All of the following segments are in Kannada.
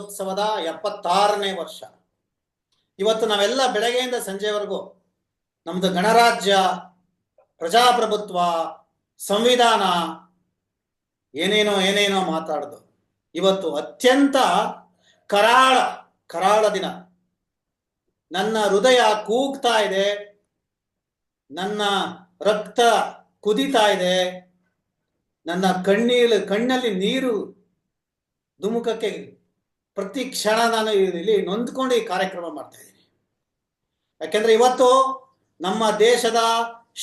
ಗಣರಾಜ್ಯೋತ್ಸವದ ಎಪ್ಪತ್ತಾರನೇ ವರ್ಷ. ಇವತ್ತು ನಾವೆಲ್ಲ ಬೆಳಗ್ಗೆಯಿಂದ ಸಂಜೆವರೆಗೂ ನಮ್ದು ಗಣರಾಜ್ಯ, ಪ್ರಜಾಪ್ರಭುತ್ವ, ಸಂವಿಧಾನ, ಏನೇನೋ ಏನೇನೋ ಮಾತಾಡೋದು. ಇವತ್ತು ಅತ್ಯಂತ ಕರಾಳ ಕರಾಳ ದಿನ. ನನ್ನ ಹೃದಯ ಕೂಗ್ತಾ ಇದೆ. ನನ್ನ ರಕ್ತ ಕುದಿತಾ ಇದೆ. ನನ್ನ ಕಣ್ಣೀರು ಕಣ್ಣಲ್ಲಿ ನೀರು ಧುಮುಕಕ್ಕೆ ಪ್ರತಿ ಕ್ಷಣ ನಾನು ಇಲ್ಲಿ ನೊಂದ್ಕೊಂಡು ಈ ಕಾರ್ಯಕ್ರಮ ಮಾಡ್ತಾ ಇದ್ದೀನಿ. ಯಾಕೆಂದ್ರೆ ಇವತ್ತು ನಮ್ಮ ದೇಶದ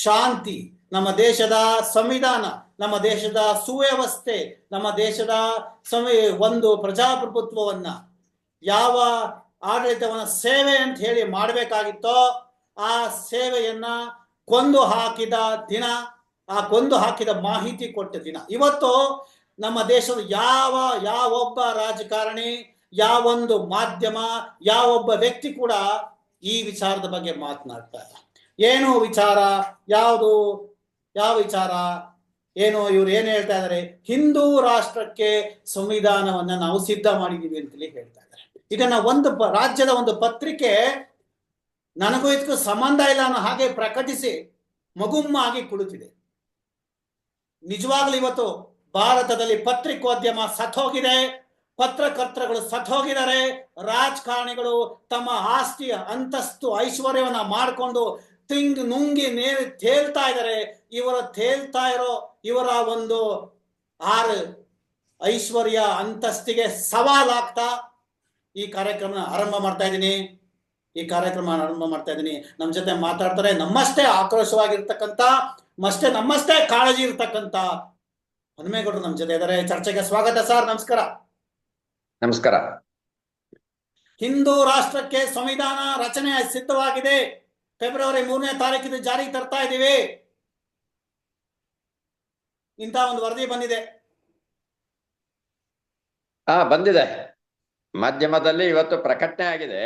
ಶಾಂತಿ, ನಮ್ಮ ದೇಶದ ಸಂವಿಧಾನ, ನಮ್ಮ ದೇಶದ ಸುವ್ಯವಸ್ಥೆ, ನಮ್ಮ ದೇಶದ ಒಂದು ಪ್ರಜಾಪ್ರಭುತ್ವವನ್ನ ಯಾವ ಆಡಳಿತವನ್ನ ಸೇವೆ ಅಂತ ಹೇಳಿ ಮಾಡಬೇಕಾಗಿತ್ತೋ ಆ ಸೇವೆಯನ್ನ ಕೊಂದು ಹಾಕಿದ ದಿನ, ಆ ಕೊಂದು ಹಾಕಿದ ಮಾಹಿತಿ ಕೊಟ್ಟ ದಿನ. ಇವತ್ತು ನಮ್ಮ ದೇಶದ ಯಾವ ಯಾವೊಬ್ಬ ರಾಜಕಾರಣಿ ಯಾವೊಂದು ಮಾಧ್ಯಮ, ಯಾವೊಬ್ಬ ವ್ಯಕ್ತಿ ಕೂಡ ಈ ವಿಚಾರದ ಬಗ್ಗೆ ಮಾತನಾಡ್ತಾ ಇಲ್ಲ ಏನು ವಿಚಾರ, ಯಾವುದು, ಯಾವ ವಿಚಾರ, ಏನು ಇವ್ರು ಏನು ಹೇಳ್ತಾ ಇದ್ದಾರೆ ಹಿಂದೂ ರಾಷ್ಟ್ರಕ್ಕೆ ಸಂವಿಧಾನವನ್ನ ನಾವು ಸಿದ್ಧ ಮಾಡಿದೀವಿ ಅಂತೇಳಿ ಹೇಳ್ತಾ ಇದ್ದಾರೆ ಇದನ್ನ ಒಂದು ರಾಜ್ಯದ ಒಂದು ಪತ್ರಿಕೆ ನನಗೂ ಇದಕ್ಕೂ ಸಂಬಂಧ ಇಲ್ಲ ಅನ್ನೋ ಹಾಗೆ ಪ್ರಕಟಿಸಿ ಮಗುಮ್ಮಾಗಿ ಕುಳಿತಿದೆ. ನಿಜವಾಗ್ಲೂ ಇವತ್ತು ಭಾರತದಲ್ಲಿ ಪತ್ರಿಕೋದ್ಯಮ ಸತ್ತೋಗಿದೆ. ಪತ್ರಕರ್ತರುಗಳು ಸತ್ತೋಗಿದ್ದಾರೆ. ರಾಜಕಾರಣಿಗಳು ತಮ್ಮ ಆಸ್ತಿಯ ಅಂತಸ್ತು, ಐಶ್ವರ್ಯವನ್ನ ಮಾಡಿಕೊಂಡು ತಿಂಗ್ ನುಂಗಿ ನೇರ ತೇಲ್ತಾ ಇದ್ದಾರೆ. ಇವರ ತೇಲ್ತಾ ಇರೋ ಇವರ ಒಂದು ಆರು ಐಶ್ವರ್ಯ ಅಂತಸ್ತಿಗೆ ಸವಾಲಾಗ್ತಾ ಈ ಕಾರ್ಯಕ್ರಮ ಆರಂಭ ಮಾಡ್ತಾ ಇದ್ದೀನಿ. ಈ ಕಾರ್ಯಕ್ರಮ ಆರಂಭ ಮಾಡ್ತಾ ಇದ್ದೀನಿ. ನಮ್ಮ ಜೊತೆ ಮಾತಾಡ್ತಾರೆ ನಮ್ಮಷ್ಟೇ ಆಕ್ರೋಶವಾಗಿರ್ತಕ್ಕಂಥ ಮಷ್ಟೇ ನಮ್ಮಷ್ಟೇ ಕಾಳಜಿ ಇರ್ತಕ್ಕಂಥ ಹನುಮೇಗೌಡರು ನಮ್ಮ ಜೊತೆ ಇದ್ದಾರೆ. ಚರ್ಚೆಗೆ ಸ್ವಾಗತ ಸರ್. ನಮಸ್ಕಾರ. ನಮಸ್ಕಾರ. ಹಿಂದೂ ರಾಷ್ಟ್ರಕ್ಕೆ ಸಂವಿಧಾನ ರಚನೆ ಸಿದ್ಧವಾಗಿದೆ. ಫೆಬ್ರವರಿ ಮೂರನೇ ತಾರೀಕಿದು ಜಾರಿಗೆ ತರ್ತಾ ಇದ್ದೀವಿ. ಇಂಥ ಒಂದು ವರದಿ ಬಂದಿದೆ. ಹಾ ಬಂದಿದೆ. ಮಾಧ್ಯಮದಲ್ಲಿ ಇವತ್ತು ಪ್ರಕಟಣೆ ಆಗಿದೆ.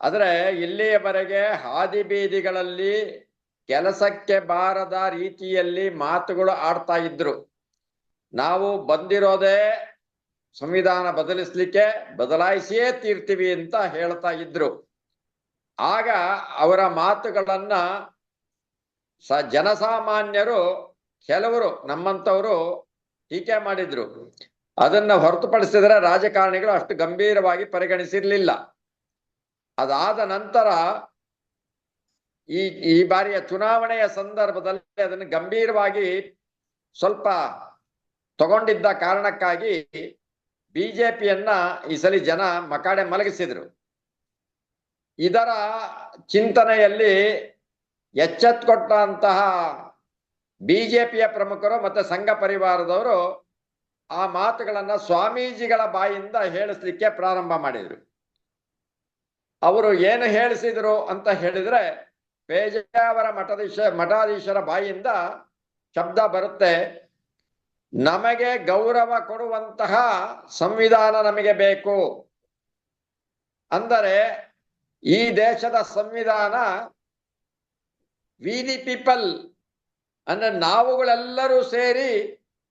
ಆದ್ರೆ ಇಲ್ಲಿಯವರೆಗೆ ಹಾದಿ ಬೀದಿಗಳಲ್ಲಿ ಕೆಲಸಕ್ಕೆ ಬಾರದ ರೀತಿಯಲ್ಲಿ ಮಾತುಗಳು ಆಡ್ತಾ ಇದ್ರು. ನಾವು ಬಂದಿರೋದೇ ಸಂವಿಧಾನ ಬದಲಿಸ್ಲಿಕ್ಕೆ ಬದಲಾಯಿಸಿಯೇ ತೀರ್ತೀವಿ ಅಂತ ಹೇಳ್ತಾ ಇದ್ರು. ಆಗ ಅವರ ಮಾತುಗಳನ್ನ ಸ ಜನಸಾಮಾನ್ಯರು ಕೆಲವರು ನಮ್ಮಂತವರು ಟೀಕೆ ಮಾಡಿದ್ರು. ಅದನ್ನ ಹೊರತುಪಡಿಸಿದ್ರೆ ರಾಜಕಾರಣಿಗಳು ಅಷ್ಟು ಗಂಭೀರವಾಗಿ ಪರಿಗಣಿಸಿರ್ಲಿಲ್ಲ. ಅದಾದ ನಂತರ ಈ ಈ ಬಾರಿಯ ಚುನಾವಣೆಯ ಸಂದರ್ಭದಲ್ಲಿ ಅದನ್ನು ಗಂಭೀರವಾಗಿ ಸ್ವಲ್ಪ ತಗೊಂಡಿದ್ದ ಕಾರಣಕ್ಕಾಗಿ ಬಿಜೆಪಿಯನ್ನ ಈ ಸಲ ಜನ ಮಕಾಡೆ ಮಲಗಿಸಿದ್ರು. ಇದರ ಚಿಂತನೆಯಲ್ಲಿ ಎಚ್ಚೆತ್ಕೊಟ್ಟಂತಹ ಬಿಜೆಪಿಯ ಪ್ರಮುಖರು ಮತ್ತೆ ಸಂಘ ಪರಿವಾರದವರು ಆ ಮಾತುಗಳನ್ನ ಸ್ವಾಮೀಜಿಗಳ ಬಾಯಿಂದ ಹೇಳಿಸ್ಲಿಕ್ಕೆ ಪ್ರಾರಂಭ ಮಾಡಿದ್ರು. ಅವರು ಏನು ಹೇಳಿಸಿದ್ರು ಅಂತ ಹೇಳಿದ್ರೆ ಪೇಜಾವರ ಮಠಾಧೀಶ ಮಠಾಧೀಶರ ಬಾಯಿಂದ ಶಬ್ದ ಬರುತ್ತೆ. ನಮಗೆ ಗೌರವ ಕೊಡುವಂತಹ ಸಂವಿಧಾನ ನಮಗೆ ಬೇಕು. ಅಂದರೆ ಈ ದೇಶದ ಸಂವಿಧಾನ ವಿ ದಿ ಪೀಪಲ್, ಅಂದ್ರೆ ನಾವುಗಳೆಲ್ಲರೂ ಸೇರಿ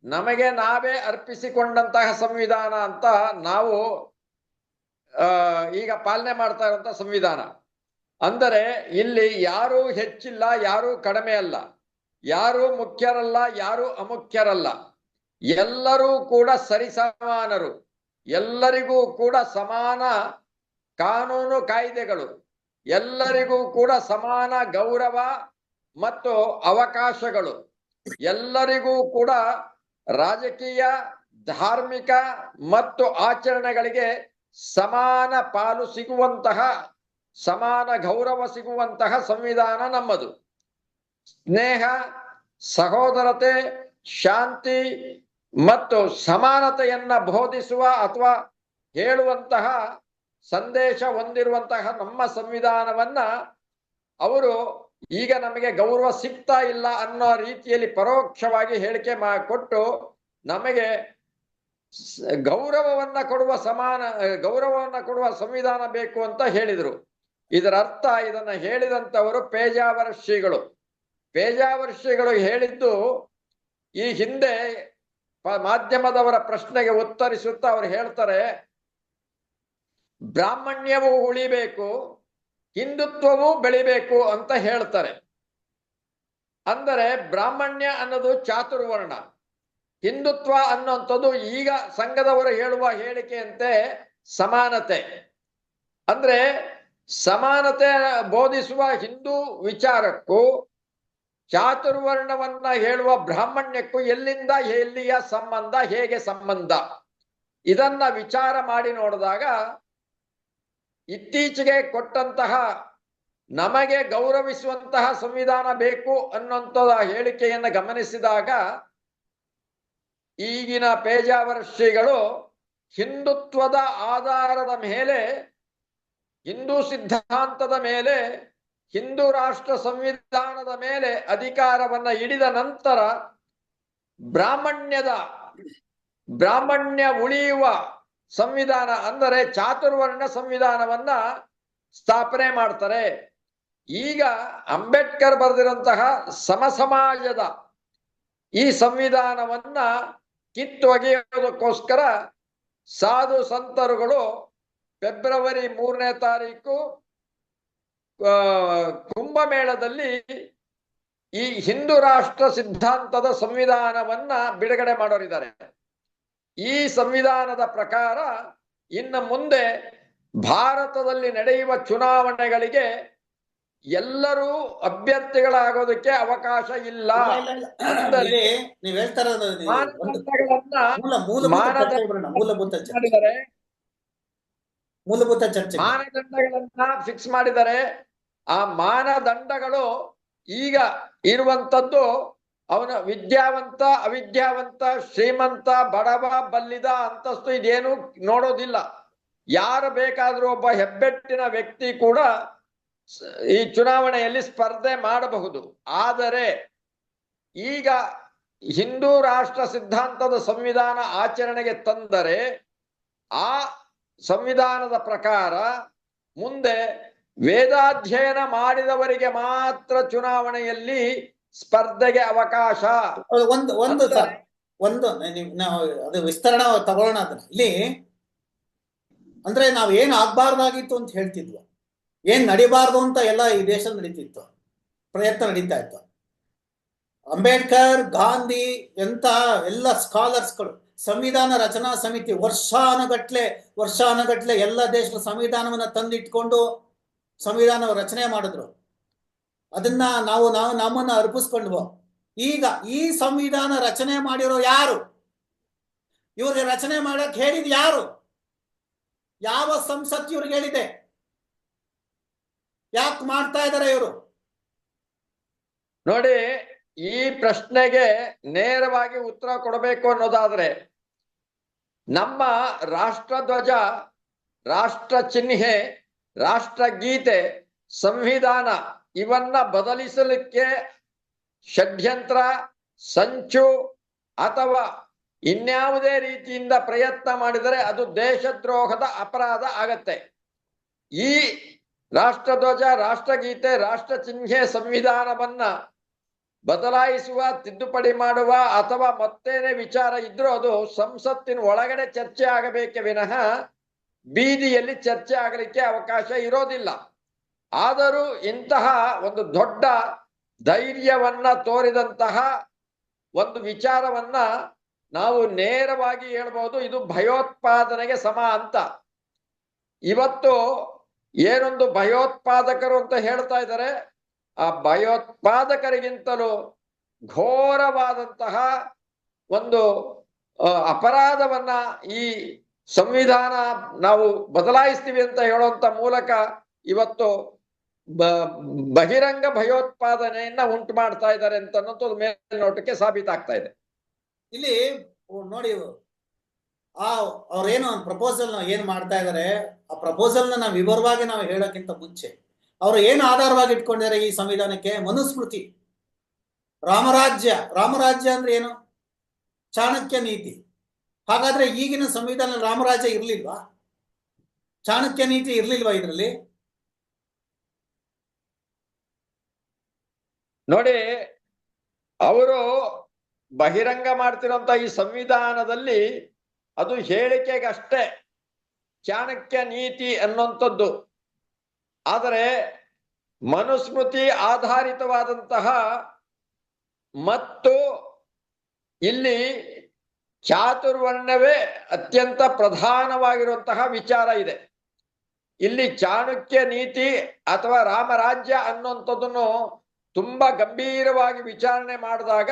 ನಮಗೆ ನಾವೇ ಅರ್ಪಿಸಿಕೊಂಡಂತಹ ಸಂವಿಧಾನ ಅಂತ ನಾವು ಈಗ ಪಾಲನೆ ಮಾಡ್ತಾ ಇರುವಂತಹ ಸಂವಿಧಾನ. ಅಂದರೆ ಇಲ್ಲಿ ಯಾರೂ ಹೆಚ್ಚಿಲ್ಲ, ಯಾರೂ ಕಡಿಮೆ ಅಲ್ಲ. ಯಾರೂ ಮುಖ್ಯರಲ್ಲ, ಯಾರೂ ಅಮುಖ್ಯರಲ್ಲ. ಎಲ್ಲರೂ ಕೂಡ ಸರಿಸಮಾನರು. ಎಲ್ಲರಿಗೂ ಕೂಡ ಸಮಾನ ಕಾನೂನು ಕಾಯ್ದೆಗಳು. ಎಲ್ಲರಿಗೂ ಕೂಡ ಸಮಾನ ಗೌರವ ಮತ್ತು ಅವಕಾಶಗಳು. ಎಲ್ಲರಿಗೂ ಕೂಡ ರಾಜಕೀಯ, ಧಾರ್ಮಿಕ ಮತ್ತು ಆಚರಣೆಗಳಿಗೆ ಸಮಾನ ಪಾಲು ಸಿಗುವಂತಹ, ಸಮಾನ ಗೌರವ ಸಿಗುವಂತಹ ಸಂವಿಧಾನ ನಮ್ಮದು. ಸ್ನೇಹ, ಸಹೋದರತೆ, ಶಾಂತಿ ಮತ್ತು ಸಮಾನತೆಯನ್ನ ಬೋಧಿಸುವ ಅಥವಾ ಹೇಳುವಂತಹ ಸಂದೇಶ ಹೊಂದಿರುವಂತಹ ನಮ್ಮ ಸಂವಿಧಾನವನ್ನ ಅವರು ಈಗ ನಮಗೆ ಗೌರವ ಸಿಗ್ತಾ ಇಲ್ಲ ಅನ್ನೋ ರೀತಿಯಲ್ಲಿ ಪರೋಕ್ಷವಾಗಿ ಹೇಳಿಕೆ ಮಾ, ಕೊಟ್ಟು ನಮಗೆ ಗೌರವವನ್ನ ಕೊಡುವ ಸಮಾನ, ಗೌರವವನ್ನ ಕೊಡುವ ಸಂವಿಧಾನ ಬೇಕು ಅಂತ ಹೇಳಿದರು. ಇದರ ಅರ್ಥ ಇದನ್ನ ಹೇಳಿದಂತವರು ಪೇಜಾವರ್ಷಿಗಳು ಪೇಜಾವರ್ಷಿಗಳು ಹೇಳಿದ್ದು ಈ ಹಿಂದೆ ಮಾಧ್ಯಮದವರ ಪ್ರಶ್ನೆಗೆ ಉತ್ತರಿಸುತ್ತಾ ಅವರು ಹೇಳ್ತಾರೆ, ಬ್ರಾಹ್ಮಣ್ಯವೂ ಉಳಿಬೇಕು, ಹಿಂದುತ್ವವು ಬೆಳಿಬೇಕು ಅಂತ ಹೇಳ್ತಾರೆ. ಅಂದರೆ ಬ್ರಾಹ್ಮಣ್ಯ ಅನ್ನೋದು ಚಾತುರ್ವರ್ಣ, ಹಿಂದುತ್ವ ಅನ್ನುವಂಥದ್ದು ಈಗ ಸಂಘದವರು ಹೇಳುವ ಹೇಳಿಕೆಯಂತೆ ಸಮಾನತೆ. ಅಂದ್ರೆ ಸಮಾನತೆ ಬೋಧಿಸುವ ಹಿಂದೂ ವಿಚಾರಕ್ಕೂ ಚಾತುರ್ವರ್ಣವನ್ನ ಹೇಳುವ ಬ್ರಾಹ್ಮಣ್ಯಕ್ಕೂ ಎಲ್ಲಿಂದ ಎಲ್ಲಿಯ ಸಂಬಂಧ, ಹೇಗೆ ಸಂಬಂಧ? ಇದನ್ನ ವಿಚಾರ ಮಾಡಿ ನೋಡಿದಾಗ ಇತ್ತೀಚೆಗೆ ಕೊಟ್ಟಂತಹ ನಮಗೆ ಗೌರವಿಸುವಂತಹ ಸಂವಿಧಾನ ಬೇಕು ಅನ್ನುವಂಥದ ಹೇಳಿಕೆಯನ್ನು ಗಮನಿಸಿದಾಗ ಈಗಿನ ಪೇಜಾವರ್ಷಿಗಳು ಹಿಂದುತ್ವದ ಆಧಾರದ ಮೇಲೆ, ಹಿಂದೂ ಸಿದ್ಧಾಂತದ ಮೇಲೆ ಹಿಂದೂ ರಾಷ್ಟ್ರ ಸಂವಿಧಾನದ ಮೇಲೆ ಅಧಿಕಾರವನ್ನ ಹಿಡಿದ ನಂತರ ಬ್ರಾಹ್ಮಣ್ಯದ ಬ್ರಾಹ್ಮಣ್ಯ ಉಳಿಯುವ ಸಂವಿಧಾನ ಅಂದರೆ ಚಾತುರ್ವರ್ಣ ಸಂವಿಧಾನವನ್ನ ಸ್ಥಾಪನೆ ಮಾಡ್ತಾರೆ. ಈಗ ಅಂಬೇಡ್ಕರ್ ಬರೆದಿರಂತಹ ಸಮಸಮಾಜದ ಈ ಸಂವಿಧಾನವನ್ನ ಕಿತ್ತೊಗೆಯೋದಕ್ಕೋಸ್ಕರ ಸಾಧು ಸಂತರುಗಳು ಫೆಬ್ರವರಿ ಮೂರನೇ ತಾರೀಕು ಕುಂಭಮೇಳದಲ್ಲಿ ಈ ಹಿಂದೂ ರಾಷ್ಟ್ರ ಸಿದ್ಧಾಂತದ ಸಂವಿಧಾನವನ್ನ ಬಿಡುಗಡೆ ಮಾಡೋರಿದ್ದಾರೆ. ಈ ಸಂವಿಧಾನದ ಪ್ರಕಾರ ಇನ್ನು ಮುಂದೆ ಭಾರತದಲ್ಲಿ ನಡೆಯುವ ಚುನಾವಣೆಗಳಿಗೆ ಎಲ್ಲರೂ ಅಭ್ಯರ್ಥಿಗಳಾಗೋದಕ್ಕೆ ಅವಕಾಶ ಇಲ್ಲ. ಮಾನದಂಡಗಳನ್ನ ಫಿಕ್ಸ್ ಮಾಡಿದ್ದಾರೆ ಆ ಮಾನದಂಡಗಳು ಈಗ ಇರುವಂತದ್ದು ಅವನ ವಿದ್ಯಾವಂತ, ಅವಿದ್ಯಾವಂತ, ಶ್ರೀಮಂತ, ಬಡವ, ಬಲ್ಲಿದ, ಅಂತಸ್ತು ಇದೇನು ನೋಡೋದಿಲ್ಲ. ಯಾರು ಬೇಕಾದರೂ ಒಬ್ಬ ಹೆಬ್ಬೆಟ್ಟಿನ ವ್ಯಕ್ತಿ ಕೂಡ ಈ ಚುನಾವಣೆಯಲ್ಲಿ ಸ್ಪರ್ಧೆ ಮಾಡಬಹುದು. ಆದರೆ ಈಗ ಹಿಂದೂ ರಾಷ್ಟ್ರ ಸಿದ್ಧಾಂತದ ಸಂವಿಧಾನ ಆಚರಣೆಗೆ ತಂದರೆ ಆ ಸಂವಿಧಾನದ ಪ್ರಕಾರ ಮುಂದೆ ವೇದಾಧ್ಯಯನ ಮಾಡಿದವರಿಗೆ ಮಾತ್ರ ಚುನಾವಣೆಯಲ್ಲಿ ಸ್ಪರ್ಧೆಗೆ ಅವಕಾಶ. ಒಂದು ಒಂದು ಒಂದು ನಾವು ಅದು ವಿಸ್ತರಣೆ ತಗೊಳ್ಳೋಣ ಅದನ್ನ. ಇಲ್ಲಿ ಅಂದ್ರೆ ನಾವ್ ಏನ್ ಆಗ್ಬಾರ್ದಾಗಿತ್ತು ಅಂತ ಹೇಳ್ತಿದ್ವು. ಏನ್ ನಡಿಬಾರ್ದು ಅಂತ ಎಲ್ಲ ಈ ದೇಶ ನಡೀತಿತ್ತು. ಪ್ರಯತ್ನ ನಡೀತಾ ಇತ್ತು. ಅಂಬೇಡ್ಕರ್ ಗಾಂಧಿ ಎಂತ ಎಲ್ಲ ಸ್ಕಾಲರ್ಸ್ಗಳು ಸಂವಿಧಾನ ರಚನಾ ಸಮಿತಿ ವರ್ಷಾನುಗಟ್ಲೆ ವರ್ಷಾನುಗಟ್ಲೆ ಎಲ್ಲ ದೇಶದ ಸಂವಿಧಾನವನ್ನ ತಂದಿಟ್ಕೊಂಡು ಸಂವಿಧಾನ ರಚನೆ ಮಾಡಿದ್ರು. ಅದನ್ನ ನಾವು ನಾವು ನಮ್ಮನ್ನ ಅರ್ಪಿಸ್ಕೊಂಡ್ವು. ಈಗ ಈ ಸಂವಿಧಾನ ರಚನೆ ಮಾಡಿರೋ ಯಾರು? ಇವ್ರಿಗೆ ರಚನೆ ಮಾಡಕ್ ಹೇಳಿದ್ ಯಾರು? ಯಾವ ಸಂಸತ್ ಇವ್ರಿಗೆ ಹೇಳಿದೆ? ಯಾಕೆ ಮಾಡ್ತಾ ಇದಾರೆ ಇವರು? ನೋಡಿ, ಈ ಪ್ರಶ್ನೆಗೆ ನೇರವಾಗಿ ಉತ್ತರ ಕೊಡಬೇಕು ಅನ್ನೋದಾದ್ರೆ, ನಮ್ಮ ರಾಷ್ಟ್ರಧ್ವಜ, ರಾಷ್ಟ್ರ ಚಿಹ್ನೆ ರಾಷ್ಟ್ರಗೀತೆ, ಸಂವಿಧಾನ ಇವನ್ನ ಬದಲಿಸಲಿಕ್ಕೆ ಷಡ್ಯಂತ್ರ, ಸಂಚು ಅಥವಾ ಇನ್ಯಾವುದೇ ರೀತಿಯಿಂದ ಪ್ರಯತ್ನ ಮಾಡಿದರೆ ಅದು ದೇಶದ್ರೋಹದ ಅಪರಾಧ ಆಗತ್ತೆ. ಈ ರಾಷ್ಟ್ರಧ್ವಜ, ರಾಷ್ಟ್ರಗೀತೆ ರಾಷ್ಟ್ರ ಚಿಹ್ನೆ ಸಂವಿಧಾನವನ್ನ ಬದಲಾಯಿಸುವ, ತಿದ್ದುಪಡಿ ಮಾಡುವ ಅಥವಾ ಮತ್ತೇನೆ ವಿಚಾರ ಇದ್ರೂ ಅದು ಸಂಸತ್ತಿನ ಒಳಗಡೆ ಚರ್ಚೆ ಆಗಬೇಕೆ ವಿನಃ ಬೀದಿಯಲ್ಲಿ ಚರ್ಚೆ ಆಗಲಿಕ್ಕೆ ಅವಕಾಶ ಇರೋದಿಲ್ಲ. ಆದರೂ ಇಂತಹ ಒಂದು ದೊಡ್ಡ ಧೈರ್ಯವನ್ನ ತೋರಿದಂತಹ ಒಂದು ವಿಚಾರವನ್ನ ನಾವು ನೇರವಾಗಿ ಹೇಳ್ಬೋದು, ಇದು ಭಯೋತ್ಪಾದನೆಗೆ ಸಮ ಅಂತ. ಇವತ್ತು ಏನೊಂದು ಭಯೋತ್ಪಾದಕರು ಅಂತ ಹೇಳ್ತಾ ಇದ್ದಾರೆ, ಆ ಭಯೋತ್ಪಾದಕರಿಗಿಂತಲೂ ಘೋರವಾದಂತಹ ಒಂದು ಅಪರಾಧವನ್ನ ಈ ಸಂವಿಧಾನ ನಾವು ಬದಲಾಯಿಸ್ತೀವಿ ಅಂತ ಹೇಳುವಂತ ಮೂಲಕ ಇವತ್ತು ಬಹಿರಂಗ ಭಯೋತ್ಪಾದನೆಯನ್ನ ಉಂಟು ಮಾಡ್ತಾ ಇದ್ದಾರೆ ಅಂತ ಅನ್ನೋದು ಮೇಲ್ನೋಟಕ್ಕೆ ಸಾಬೀತಾಗ್ತಾ ಇದೆ. ಇಲ್ಲಿ ನೋಡಿ ಆ, ಅವ್ರೇನು ಪ್ರಪೋಸಲ್ ಏನ್ ಮಾಡ್ತಾ ಇದಾರೆ, ಆ ಪ್ರಪೋಸಲ್ನ ನಾವು ವಿವರವಾಗಿ ನಾವು ಹೇಳೋಕ್ಕಿಂತ ಮುಂಚೆ ಅವರು ಏನು ಆಧಾರವಾಗಿ ಇಟ್ಕೊಂಡಿದ್ದಾರೆ ಈ ಸಂವಿಧಾನಕ್ಕೆ? ಮನುಸ್ಮೃತಿ. ರಾಮರಾಜ್ಯ. ರಾಮರಾಜ್ಯ ಅಂದ್ರೆ ಏನು? ಚಾಣಕ್ಯ ನೀತಿ. ಹಾಗಾದ್ರೆ ಈಗಿನ ಸಂವಿಧಾನ ರಾಮರಾಜ ಇರ್ಲಿಲ್ವಾ? ಚಾಣಕ್ಯ ನೀತಿ ಇರ್ಲಿಲ್ವಾ ಇದರಲ್ಲಿ? ನೋಡಿ, ಅವರು ಬಹಿರಂಗ ಮಾಡ್ತಿರೋಂತ ಈ ಸಂವಿಧಾನದಲ್ಲಿ ಅದು ಹೇಳಿಕೆಗಷ್ಟೇ. ಚಾಣಕ್ಯ ನೀತಿ ಅನ್ನುವಂಥದ್ದು ಆದರೆ ಮನುಸ್ಮೃತಿ ಆಧಾರಿತವಾದಂತಹ ಮತ್ತು ಇಲ್ಲಿ ಚಾತುರ್ವರ್ಣವೇ ಅತ್ಯಂತ ಪ್ರಧಾನವಾಗಿರುವಂತಹ ವಿಚಾರ ಇದೆ. ಇಲ್ಲಿ ಚಾಣಕ್ಯ ನೀತಿ ಅಥವಾ ರಾಮರಾಜ್ಯ ಅನ್ನುವಂಥದ್ದನ್ನು ತುಂಬಾ ಗಂಭೀರವಾಗಿ ವಿಚಾರಣೆ ಮಾಡಿದಾಗ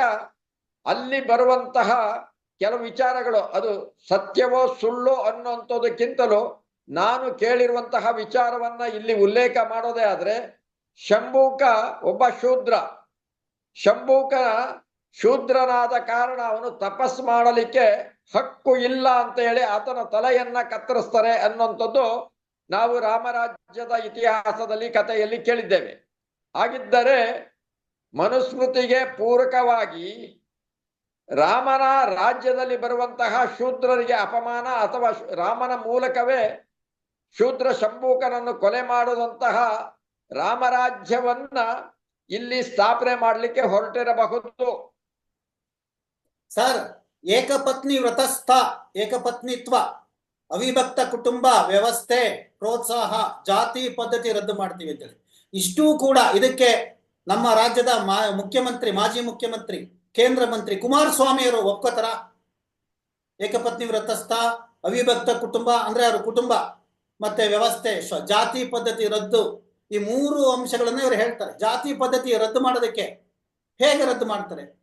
ಅಲ್ಲಿ ಬರುವಂತಹ ಕೆಲವು ವಿಚಾರಗಳು, ಅದು ಸತ್ಯವೋ ಸುಳ್ಳು ಅನ್ನುವಂಥದ್ದಕ್ಕಿಂತಲೂ ನಾನು ಕೇಳಿರುವಂತಹ ವಿಚಾರವನ್ನ ಇಲ್ಲಿ ಉಲ್ಲೇಖ ಮಾಡೋದೇ ಆದ್ರೆ, ಶಂಭೂಕ ಒಬ್ಬ ಶೂದ್ರ ಶಂಭೂಕ ಶೂದ್ರನಾದ ಕಾರಣ ಅವನು ತಪಸ್ ಮಾಡಲಿಕ್ಕೆ ಹಕ್ಕು ಇಲ್ಲ ಅಂತ ಹೇಳಿ ಆತನ ತಲೆಯನ್ನ ಕತ್ತರಿಸ್ತಾರೆ ಅನ್ನುವಂಥದ್ದು ನಾವು ರಾಮರಾಜ್ಯದ ಇತಿಹಾಸದಲ್ಲಿ ಕಥೆಯಲ್ಲಿ ಕೇಳಿದ್ದೇವೆ. ಹಾಗಿದ್ದರೆ ಮನುಸ್ಮೃತಿಗೆ ಪೂರಕವಾಗಿ ರಾಮನ ರಾಜ್ಯದಲ್ಲಿ ಬರುವಂತಹ ಶೂದ್ರರಿಗೆ ಅಪಮಾನ ಅಥವಾ ರಾಮನ ಮೂಲಕವೇ ಶೂದ್ರ ಶಂಭೂಕನನ್ನು ಕೊಲೆ ಮಾಡುವಂತಹ ರಾಮರಾಜ್ಯವನ್ನ ಇಲ್ಲಿ ಸ್ಥಾಪನೆ ಮಾಡಲಿಕ್ಕೆ ಹೊರಟಿರಬಹುದು. ಸರ್, ಏಕಪತ್ನಿ ವ್ರತಸ್ಥ, ಏಕಪತ್ನಿತ್ವ, ಅವಿಭಕ್ತ ಕುಟುಂಬ, ವ್ಯವಸ್ಥೆ, ಪ್ರೋತ್ಸಾಹ, ಜಾತಿ, ಪದ್ಧತಿ ರದ್ದು ಮಾಡ್ತೀವಿ ಅಂತೇಳಿ. ಇಷ್ಟೂ ಕೂಡ ಇದಕ್ಕೆ ನಮ್ಮ ರಾಜ್ಯದ ಮುಖ್ಯಮಂತ್ರಿ, ಮಾಜಿ ಮುಖ್ಯಮಂತ್ರಿ, ಕೇಂದ್ರ ಮಂತ್ರಿ ಕುಮಾರಸ್ವಾಮಿ ಅವರು ಒಪ್ಕೋತಾರ. ಏಕಪತ್ನಿ ವ್ರತಸ್ಥ, ಅವಿಭಕ್ತ ಕುಟುಂಬ ಅಂದ್ರೆ ಅವ್ರ ಕುಟುಂಬ, ಮತ್ತೆ ವ್ಯವಸ್ಥೆ ಜಾತಿ ಪದ್ಧತಿ ರದ್ದು. ಈ ಮೂರು ಅಂಶಗಳನ್ನ ಇವರು ಹೇಳ್ತಾರೆ. ಜಾತಿ ಪದ್ಧತಿ ರದ್ದು ಮಾಡೋದಕ್ಕೆ ಹೇಗೆ ರದ್ದು ಮಾಡ್ತಾರೆ?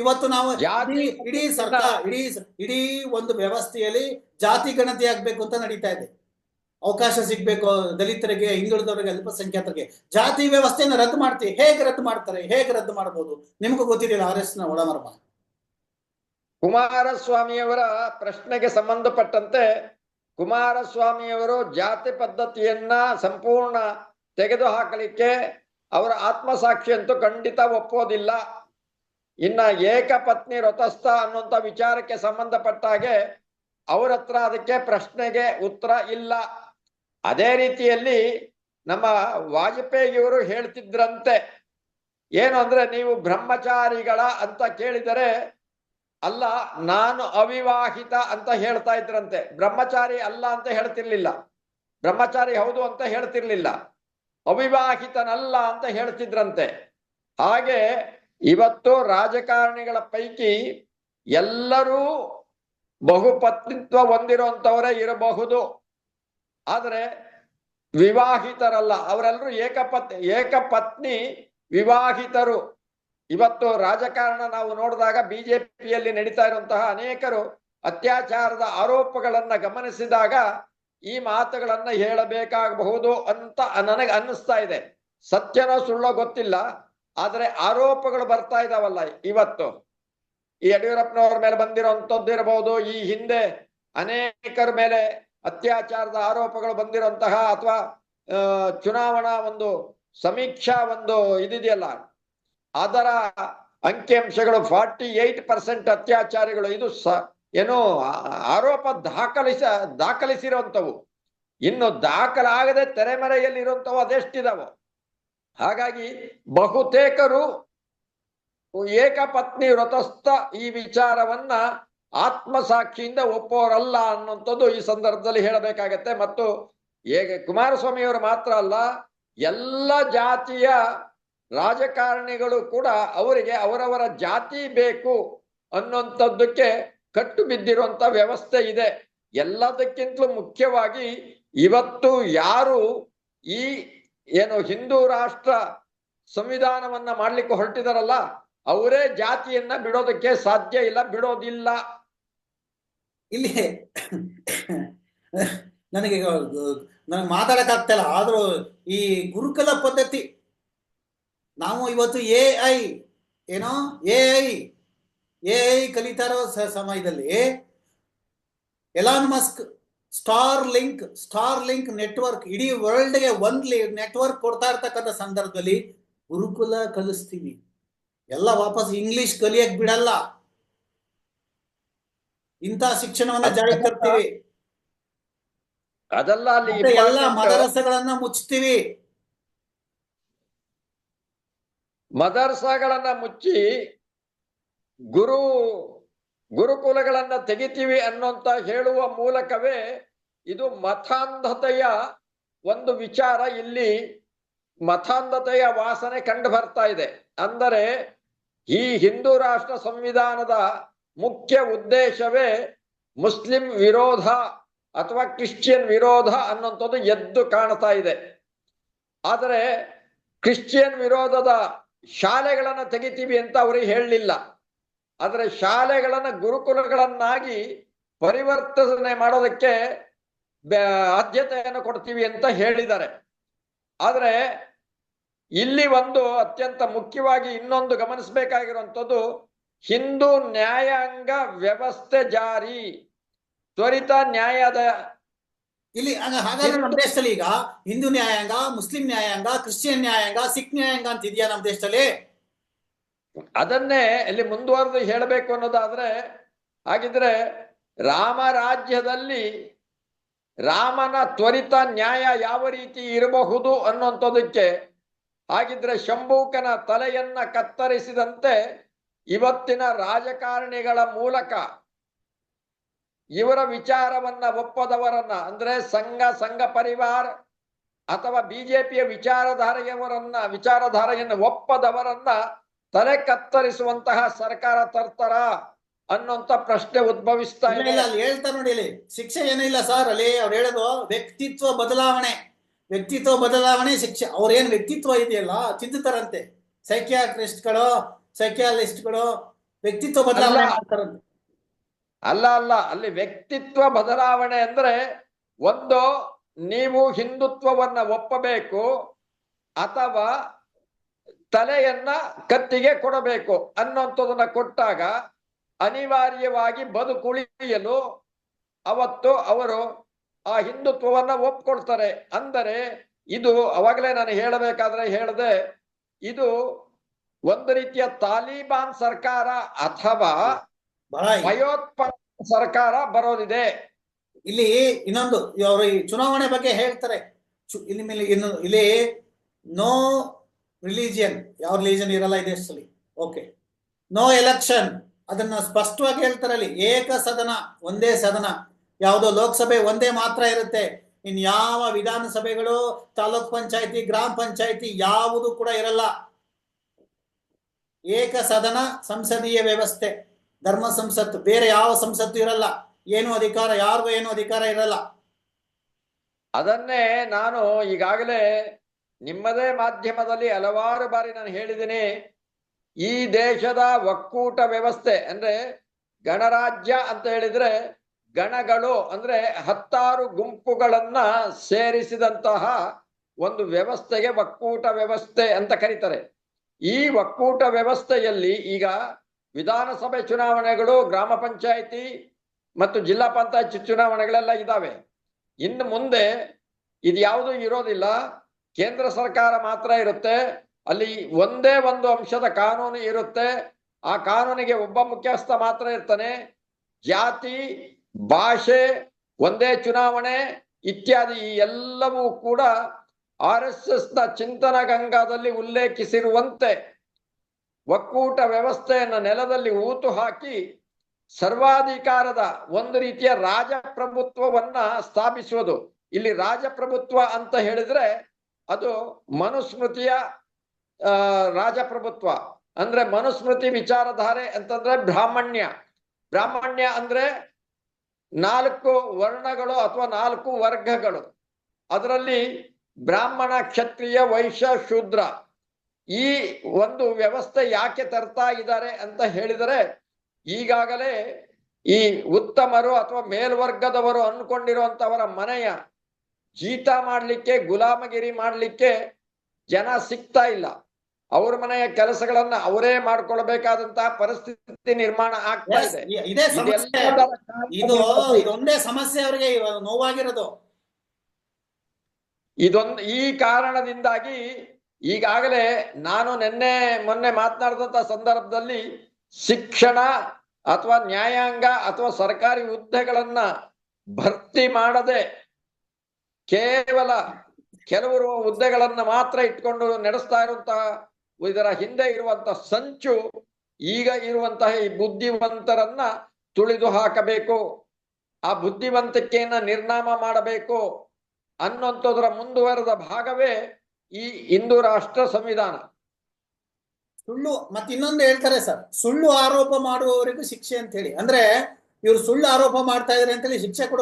ಇವತ್ತು ನಾವು ಜಾತಿ ಇಡೀ ಸರ್ಕಾರ ಇಡೀ ಇಡೀ ಒಂದು ವ್ಯವಸ್ಥೆಯಲ್ಲಿ ಜಾತಿ ಗಣತಿ ಆಗ್ಬೇಕು ಅಂತ ನಡೀತಾ ಇದೆ. ಅವಕಾಶ ಸಿಗ್ಬೇಕು ದಲಿತರಿಗೆ ಹಿಂದುಳಿದವರಿಗೆ ಅಲ್ಪಸಂಖ್ಯಾತರಿಗೆ ಜಾತಿ ವ್ಯವಸ್ಥೆಯನ್ನು ರದ್ದು ಮಾಡ್ತೀವಿ. ಹೇಗೆ ರದ್ದು ಮಾಡ್ತಾರೆ? ಹೇಗೆ ರದ್ದು ಮಾಡಬಹುದು ನಿಮ್ಗೂ ಗೊತ್ತಿರಲಿಲ್ಲ ಆರ್ ಎಸ್ನ ಒಳಮರ್ಮ ಕುಮಾರಸ್ವಾಮಿಯವರ ಪ್ರಶ್ನೆಗೆ ಸಂಬಂಧಪಟ್ಟಂತೆ ಕುಮಾರಸ್ವಾಮಿಯವರು ಜಾತಿ ಪದ್ಧತಿಯನ್ನ ಸಂಪೂರ್ಣ ತೆಗೆದುಹಾಕಲಿಕ್ಕೆ ಅವರ ಆತ್ಮಸಾಕ್ಷಿ ಅಂತೂ ಖಂಡಿತ ಒಪ್ಪೋದಿಲ್ಲ. ಇನ್ನ ಏಕಪತ್ನಿ ರಥಸ್ಥ ಅನ್ನುವಂಥ ವಿಚಾರಕ್ಕೆ ಸಂಬಂಧಪಟ್ಟ ಹಾಗೆ ಅವ್ರ ಹತ್ರ ಅದಕ್ಕೆ ಪ್ರಶ್ನೆಗೆ ಉತ್ತರ ಇಲ್ಲ. ಅದೇ ರೀತಿಯಲ್ಲಿ ನಮ್ಮ ವಾಜಪೇಯಿಯವರು ಹೇಳ್ತಿದ್ರಂತೆ, ಏನು ಅಂದ್ರೆ ನೀವು ಬ್ರಹ್ಮಚಾರಿಗಳ ಅಂತ ಕೇಳಿದರೆ, ಅಲ್ಲ, ನಾನು ಅವಿವಾಹಿತ ಅಂತ ಹೇಳ್ತಾ ಇದ್ರಂತೆ. ಬ್ರಹ್ಮಚಾರಿ ಅಲ್ಲ ಅಂತ ಹೇಳ್ತಿರ್ಲಿಲ್ಲ. ಬ್ರಹ್ಮಚಾರಿ ಹೌದು ಅಂತ ಹೇಳ್ತಿರ್ಲಿಲ್ಲ. ಅವಿವಾಹಿತನಲ್ಲ ಅಂತ ಹೇಳ್ತಿದ್ರಂತೆ. ಹಾಗೆ ಇವತ್ತು ರಾಜಕಾರಣಿಗಳ ಪೈಕಿ ಎಲ್ಲರೂ ಬಹುಪತ್ನಿತ್ವ ಹೊಂದಿರುವಂತವರೇ ಇರಬಹುದು. ಆದರೆ ವಿವಾಹಿತರಲ್ಲ, ಅವರೆಲ್ಲರೂ ಏಕಪತ್ನಿ ಏಕಪತ್ನಿ ವಿವಾಹಿತರು. ಇವತ್ತು ರಾಜಕಾರಣ ನಾವು ನೋಡಿದಾಗ ಬಿಜೆಪಿಯಲ್ಲಿ ನಡೀತಾ ಇರುವಂತಹ ಅನೇಕರು ಅತ್ಯಾಚಾರದ ಆರೋಪಗಳನ್ನ ಗಮನಿಸಿದಾಗ ಈ ಮಾತುಗಳನ್ನ ಹೇಳಬೇಕಾಗಬಹುದು ಅಂತ ನನಗೆ ಅನ್ನಿಸ್ತಾ ಇದೆ. ಸತ್ಯನೋ ಸುಳ್ಳೋ ಗೊತ್ತಿಲ್ಲ. ಆದ್ರೆ ಆರೋಪಗಳು ಬರ್ತಾ ಇದಾವಲ್ಲ ಇವತ್ತು. ಈ ಯಡಿಯೂರಪ್ಪನವ್ರ ಮೇಲೆ ಬಂದಿರೋಂಥದ್ದು ಇರಬಹುದು ಈ ಹಿಂದೆ ಅನೇಕರ ಮೇಲೆ ಅತ್ಯಾಚಾರದ ಆರೋಪಗಳು ಬಂದಿರುವಂತಹ ಅಥವಾ ಚುನಾವಣಾ ಒಂದು ಸಮೀಕ್ಷಾ ಒಂದು ಇದಿದೆಯಲ್ಲ, ಅದರ ಅಂಕಿಅಂಶಗಳು ಫಾರ್ಟಿ ಏಟ್ ಪರ್ಸೆಂಟ್ ಅತ್ಯಾಚಾರಿಗಳು. ಇದು ಸ, ಏನು ಆರೋಪ ದಾಖಲಿಸ, ದಾಖಲಿಸಿರುವಂಥವು. ಇನ್ನು ದಾಖಲಾಗದೆ ತೆರೆಮರೆಯಲ್ಲಿ ಇರುವಂತವು ಅದೆಷ್ಟಿದಾವು? ಹಾಗಾಗಿ ಬಹುತೇಕರು ಏಕಪತ್ನಿ ವ್ರತಸ್ಥ ಈ ವಿಚಾರವನ್ನ ಆತ್ಮಸಾಕ್ಷಿಯಿಂದ ಒಪ್ಪೋರಲ್ಲ ಅನ್ನುವಂಥದ್ದು ಈ ಸಂದರ್ಭದಲ್ಲಿ ಹೇಳಬೇಕಾಗತ್ತೆ. ಮತ್ತು ಹೇಗೆ ಕುಮಾರಸ್ವಾಮಿಯವರು ಮಾತ್ರ ಅಲ್ಲ, ಎಲ್ಲ ಜಾತಿಯ ರಾಜಕಾರಣಿಗಳು ಕೂಡ ಅವರಿಗೆ ಅವರವರ ಜಾತಿ ಬೇಕು ಅನ್ನುವಂಥದ್ದಕ್ಕೆ ಕಟ್ಟು ಬಿದ್ದಿರುವಂತ ವ್ಯವಸ್ಥೆ ಇದೆ. ಎಲ್ಲದಕ್ಕಿಂತಲೂ ಮುಖ್ಯವಾಗಿ ಇವತ್ತು ಯಾರು ಈ ಏನು ಹಿಂದೂ ರಾಷ್ಟ್ರ ಸಂವಿಧಾನವನ್ನ ಮಾಡ್ಲಿಕ್ಕೆ ಹೊರಟಿದಾರಲ್ಲ, ಅವರೇ ಜಾತಿಯನ್ನ ಬಿಡೋದಕ್ಕೆ ಸಾಧ್ಯ ಇಲ್ಲ, ಬಿಡೋದಿಲ್ಲ. ಇಲ್ಲಿ ನನಗೆ ನನಗೆ ಮಾತಾಡಕ್ಕಾಗ್ತಿಲ್ಲ ಆದ್ರೂ ಈ ಗುರುಕುಲ ಪದ್ಧತಿ, ನಾವು ಇವತ್ತು ಎ ಐ ಏನೋ ಎ ಐ ಎ ಐ ಇರೋ ಸಮಯದಲ್ಲಿ Elon Musk Starlink Starlink network ಇಡೀ ವರ್ಲ್ಡ್ಗೆ ಒಂದ್ ನೆಟ್ವರ್ಕ್ ಕೊಡ್ತಾ ಇರ್ತಕ್ಕಂಥ ಸಂದರ್ಭದಲ್ಲಿ ಗುರುಕುಲ ಕಲಿಸ್ತೀವಿ. ಎಲ್ಲ ವಾಪಸ್ ಇಂಗ್ಲಿಷ್ ಕಲಿಯಕ್ ಬಿಡಲ್ಲ. ಇಂಥ ಶಿಕ್ಷಣವನ್ನ ಜಾರಿ ತರ್ತೀವಿ. ಅದೆಲ್ಲ ಅಲ್ಲಿ ಎಲ್ಲ. ಮದರಸಗಳನ್ನ ಮುಚ್ತೀವಿ. ಮದರ್ಸಾಗಳನ್ನ ಮುಚ್ಚಿ ಗುರು ಗುರುಕುಲಗಳನ್ನ ತೆಗಿತೀವಿ ಅನ್ನೋಂತ ಹೇಳುವ ಮೂಲಕವೇ ಇದು ಮತಾಂಧತೆಯ ಒಂದು ವಿಚಾರ ಇಲ್ಲಿ ಮತಾಂಧತೆಯ ವಾಸನೆ ಕಂಡು ಬರ್ತಾ ಇದೆ. ಅಂದರೆ ಈ ಹಿಂದೂ ರಾಷ್ಟ್ರ ಸಂವಿಧಾನದ ಮುಖ್ಯ ಉದ್ದೇಶವೇ ಮುಸ್ಲಿಂ ವಿರೋಧ ಅಥವಾ ಕ್ರಿಶ್ಚಿಯನ್ ವಿರೋಧ ಅನ್ನೋಂಥದ್ದು ಎದ್ದು ಕಾಣ್ತಾ ಇದೆ. ಆದರೆ ಕ್ರಿಶ್ಚಿಯನ್ ವಿರೋಧದ ಶಾಲೆಗಳನ್ನು ತೆಗಿತೀವಿ ಅಂತ ಅವ್ರಿಗೆ ಹೇಳಲಿಲ್ಲ. ಆದರೆ ಶಾಲೆಗಳನ್ನ ಗುರುಕುಲಗಳನ್ನಾಗಿ ಪರಿವರ್ತನೆ ಮಾಡೋದಕ್ಕೆ ಆದ್ಯತೆಯನ್ನು ಕೊಡ್ತೀವಿ ಅಂತ ಹೇಳಿದ್ದಾರೆ. ಆದರೆ ಇಲ್ಲಿ ಒಂದು ಅತ್ಯಂತ ಮುಖ್ಯವಾಗಿ ಇನ್ನೊಂದು ಗಮನಿಸಬೇಕಾಗಿರುವಂಥದ್ದು ಹಿಂದೂ ನ್ಯಾಯಾಂಗ ವ್ಯವಸ್ಥೆ ಜಾರಿ. ತ್ವರಿತ ನ್ಯಾಯದ ಇಲ್ಲಿ ಹಾಗ- ಹಾಗಾದ್ರೆ ನಮ್ಮ ದೇಶದಲ್ಲಿ ಈಗ ಹಿಂದೂ ನ್ಯಾಯಾಂಗ ಮುಸ್ಲಿಂ ನ್ಯಾಯಾಂಗ ಕ್ರಿಶ್ಚಿಯನ್ ನ್ಯಾಯಾಂಗ ಸಿಖ್ ನ್ಯಾಯಾಂಗ ಅಂತ ಇದೆಯಾ ನಮ್ಮ ದೇಶದಲ್ಲಿ? ಅದನ್ನೇ ಇಲ್ಲಿ ಮುಂದುವರೆದು ಹೇಳಬೇಕು ಅನ್ನೋದಾದ್ರೆ, ಹಾಗಿದ್ರೆ ರಾಮರಾಜ್ಯದಲ್ಲಿ ರಾಮನ ತ್ವರಿತ ನ್ಯಾಯ ಯಾವ ರೀತಿ ಇರಬಹುದು ಅನ್ನುವಂಥದಕ್ಕೆ ಹಾಗಿದ್ರೆ ಶಂಭೂಕನ ತಲೆಯನ್ನ ಕತ್ತರಿಸಿದಂತೆ ಇವತ್ತಿನ ರಾಜಕಾರಣಿಗಳ ಮೂಲಕ ಇವರ ವಿಚಾರವನ್ನ ಒಪ್ಪದವರನ್ನ, ಅಂದ್ರೆ ಸಂಘ ಸಂಘ ಪರಿವಾರ ಅಥವಾ ಬಿಜೆಪಿಯ ವಿಚಾರಧಾರೆಯವರನ್ನ, ವಿಚಾರಧಾರೆಯನ್ನು ಒಪ್ಪದವರನ್ನ ತಲೆ ಕತ್ತರಿಸುವಂತಹ ಸರ್ಕಾರ ತರ್ತಾರ ಅನ್ನೋಂತ ಪ್ರಶ್ನೆ ಉದ್ಭವಿಸ್ತಾ ಇಲ್ಲ ಇಲ್ಲ ಅಲ್ಲಿ ಹೇಳ್ತಾರೆ ನೋಡಿ ಇಲ್ಲಿ. ಶಿಕ್ಷೆ ಏನಿಲ್ಲ ಸರ್ ಅಲ್ಲಿ ಅವ್ರು ಹೇಳೋದು ವ್ಯಕ್ತಿತ್ವ ಬದಲಾವಣೆ. ವ್ಯಕ್ತಿತ್ವ ಬದಲಾವಣೆ ಶಿಕ್ಷೆ. ಅವ್ರೇನ್ ವ್ಯಕ್ತಿತ್ವ ಇದೆಯಲ್ಲ ಚಿಂತಿತಾರಂತೆ. ಸೈಕಿಯಾಟ್ರಿಸ್ಟ್ಗಳು ಸೈಕ್ಯಾಲಿಸ್ಟ್ಗಳು ವ್ಯಕ್ತಿತ್ವ ಬದಲಾವಣೆ. ಮಾಡ್ತಾರಂತೆ. ಅಲ್ಲ ಅಲ್ಲ ಅಲ್ಲಿ ವ್ಯಕ್ತಿತ್ವ ಬದಲಾವಣೆ ಅಂದ್ರೆ ಒಂದು ನೀವು ಹಿಂದುತ್ವವನ್ನ ಒಪ್ಪಬೇಕು ಅಥವಾ ತಲೆಯನ್ನ ಕತ್ತಿಗೆ ಕೊಡಬೇಕು ಅನ್ನೋಂಥದನ್ನ ಕೊಟ್ಟಾಗ ಅನಿವಾರ್ಯವಾಗಿ ಬದುಕುಳಿಯಲು ಅವತ್ತು ಅವರು ಆ ಹಿಂದುತ್ವವನ್ನ ಒಪ್ಕೊಳ್ತಾರೆ ಅಂದರೆ ಇದು ಅವಾಗಲೇ ನಾನು ಹೇಳಬೇಕಾದ್ರೆ ಹೇಳದೆ ಇದು ಒಂದು ರೀತಿಯ ತಾಲಿಬಾನ್ ಸರ್ಕಾರ ಅಥವಾ ಭಯೋತ್ಪಾದ ಭಯೋತ್ಪಾದಕ ಸರ್ಕಾರ ಬರೋದಿದೆ. ಇಲ್ಲಿ ಇನ್ನೊಂದು ಅವರು ಈ ಚುನಾವಣೆ ಬಗ್ಗೆ ಹೇಳ್ತಾರೆ. ಇಲ್ಲಿ ಇಲ್ಲಿ ನೋ ರಿಲಿಜಿಯನ್ ಯಾವ ರಿಲಿಜನ್ ಇರಲ್ಲ ಈ ದೇಶದಲ್ಲಿ ಓಕೆ ನೋ ಎಲೆಕ್ಷನ್ ಅದನ್ನ ಸ್ಪಷ್ಟವಾಗಿ ಹೇಳ್ತಾರಲ್ಲಿ. ಏಕ ಸದನ, ಒಂದೇ ಸದನ. ಯಾವುದೋ ಲೋಕಸಭೆ ಒಂದೇ ಮಾತ್ರ ಇರುತ್ತೆ. ಇನ್ ಯಾವ ವಿಧಾನಸಭೆಗಳು, ತಾಲೂಕ್ ಪಂಚಾಯತಿ, ಗ್ರಾಮ ಪಂಚಾಯತಿ ಯಾವುದು ಕೂಡ ಇರಲ್ಲ. ಏಕ ಸದನ, ಸಂಸದೀಯ ವ್ಯವಸ್ಥೆ. ಧರ್ಮ ಸಂಸತ್ತು. ಬೇರೆ ಯಾವ ಸಂಸತ್ತು ಇರಲ್ಲ. ಏನು ಅಧಿಕಾರ, ಯಾರಿಗೂ ಏನು ಅಧಿಕಾರ ಇರಲ್ಲ. ಅದನ್ನೇ ನಾನು ಈಗಾಗಲೇ ನಿಮ್ಮದೇ ಮಾಧ್ಯಮದಲ್ಲಿ ಹಲವಾರು ಬಾರಿ ನಾನು ಹೇಳಿದ್ದೀನಿ, ಈ ದೇಶದ ಒಕ್ಕೂಟ ವ್ಯವಸ್ಥೆ ಅಂದ್ರೆ ಗಣರಾಜ್ಯ ಅಂತ ಹೇಳಿದ್ರೆ ಗಣಗಳು ಅಂದ್ರೆ ಹತ್ತಾರು ಗುಂಪುಗಳನ್ನ ಸೇರಿಸಿದಂತಹ ಒಂದು ವ್ಯವಸ್ಥೆಗೆ ಒಕ್ಕೂಟ ವ್ಯವಸ್ಥೆ ಅಂತ ಕರೀತಾರೆ. ಈ ಒಕ್ಕೂಟ ವ್ಯವಸ್ಥೆಯಲ್ಲಿ ಈಗ ವಿಧಾನಸಭೆ ಚುನಾವಣೆಗಳು, ಗ್ರಾಮ ಪಂಚಾಯಿತಿ ಮತ್ತು ಜಿಲ್ಲಾ ಪಂಚಾಯತ್ ಚುನಾವಣೆಗಳೆಲ್ಲ ಇದ್ದಾವೆ ಇನ್ನು ಮುಂದೆ ಇದು ಯಾವುದು ಇರೋದಿಲ್ಲ ಕೇಂದ್ರ ಸರ್ಕಾರ ಮಾತ್ರ ಇರುತ್ತೆ. ಅಲ್ಲಿ ಒಂದೇ ಒಂದು ಅಂಶದ ಕಾನೂನು ಇರುತ್ತೆ. ಆ ಕಾನೂನಿಗೆ ಒಬ್ಬ ಮುಖ್ಯಸ್ಥ ಮಾತ್ರ ಇರ್ತಾನೆ. ಜಾತಿ, ಭಾಷೆ, ಒಂದೇ ಚುನಾವಣೆ ಇತ್ಯಾದಿ ಈ ಎಲ್ಲವೂ ಕೂಡ ಆರ್ ಎಸ್ ಎಸ್ನ ಚಿಂತನ ಗಂಗಾದಲ್ಲಿ ಉಲ್ಲೇಖಿಸಿರುವಂತೆ ಒಕ್ಕೂಟ ವ್ಯವಸ್ಥೆಯನ್ನ ನೆಲದಲ್ಲಿ ಊತು ಹಾಕಿ ಸರ್ವಾಧಿಕಾರದ ಒಂದು ರೀತಿಯ ರಾಜಪ್ರಭುತ್ವವನ್ನ ಸ್ಥಾಪಿಸುವುದು. ಇಲ್ಲಿ ರಾಜಪ್ರಭುತ್ವ ಅಂತ ಹೇಳಿದ್ರೆ ಅದು ಮನುಸ್ಮೃತಿಯ ರಾಜಪ್ರಭುತ್ವ. ಅಂದ್ರೆ ಮನುಸ್ಮೃತಿ ವಿಚಾರಧಾರೆ ಅಂತಂದ್ರೆ ಬ್ರಾಹ್ಮಣ್ಯ. ಬ್ರಾಹ್ಮಣ್ಯ ಅಂದ್ರೆ ನಾಲ್ಕು ವರ್ಣಗಳು ಅಥವಾ ನಾಲ್ಕು ವರ್ಗಗಳು. ಅದರಲ್ಲಿ ಬ್ರಾಹ್ಮಣ, ಕ್ಷತ್ರಿಯ ವೈಶ್ಯ ಶೂದ್ರ. ಈ ಒಂದು ವ್ಯವಸ್ಥೆ ಯಾಕೆ ತರ್ತಾ ಇದ್ದಾರೆ ಅಂತ ಹೇಳಿದರೆ, ಈಗಾಗಲೇ ಈ ಉತ್ತಮರು ಅಥವಾ ಮೇಲ್ವರ್ಗದವರು ಅನ್ಕೊಂಡಿರುವಂತವರ ಮನೆಯ ಜೀತ ಮಾಡಲಿಕ್ಕೆ ಗುಲಾಮಗಿರಿ ಮಾಡಲಿಕ್ಕೆ ಜನ ಸಿಗ್ತಾ ಇಲ್ಲ. ಅವ್ರ ಮನೆಯ ಕೆಲಸಗಳನ್ನ ಅವರೇ ಮಾಡ್ಕೊಳ್ಬೇಕಾದಂತಹ ಪರಿಸ್ಥಿತಿ ನಿರ್ಮಾಣ ಆಗ್ತಾ ಇದೆ. ಇದು ಇದೊಂದೇ ಸಮಸ್ಯೆ ಅವರಿಗೆ ನೋವಾಗಿರೋದು. ಇದೊಂದು ಈ ಕಾರಣದಿಂದಾಗಿ ಈಗಾಗಲೇ ನಾನು ನಿನ್ನೆ ಮೊನ್ನೆ ಮಾತನಾಡಿದಂತ ಸಂದರ್ಭದಲ್ಲಿ ಶಿಕ್ಷಣ ಅಥವಾ ನ್ಯಾಯಾಂಗ ಅಥವಾ ಸರ್ಕಾರಿ ಹುದ್ದೆಗಳನ್ನ ಭರ್ತಿ ಮಾಡದೆ ಕೇವಲ ಕೆಲವರು ಹುದ್ದೆಗಳನ್ನು ಮಾತ್ರ ಇಟ್ಕೊಂಡು ನಡೆಸ್ತಾ ಇರುವಂತಹ ಇದರ ಹಿಂದೆ ಇರುವಂತಹ ಸಂಚು, ಈಗ ಇರುವಂತಹ ಈ ಬುದ್ಧಿವಂತರನ್ನ ತುಳಿದು ಹಾಕಬೇಕು. ಆ ಬುದ್ಧಿವಂತಿಕೆಯನ್ನ ನಿರ್ನಾಮ ಮಾಡಬೇಕು ಅನ್ನುವಂಥದ್ರ ಮುಂದುವರೆದ ಭಾಗವೇ ಈ ಹಿಂದೂ ರಾಷ್ಟ್ರ ಸಂವಿಧಾನ. ಸುಳ್ಳು ಮತ್ತೆ ಇನ್ನೊಂದು ಹೇಳ್ತಾರೆ ಸರ್, ಸುಳ್ಳು ಆರೋಪ ಮಾಡುವವರಿಗೂ ಶಿಕ್ಷೆ ಅಂತ ಹೇಳಿ ಅಂದ್ರೆ ಇವ್ರು ಸುಳ್ಳು ಆರೋಪ ಮಾಡ್ತಾ ಇದಾರೆ ಅಂತೇಳಿ ಶಿಕ್ಷೆ ಕೊಡ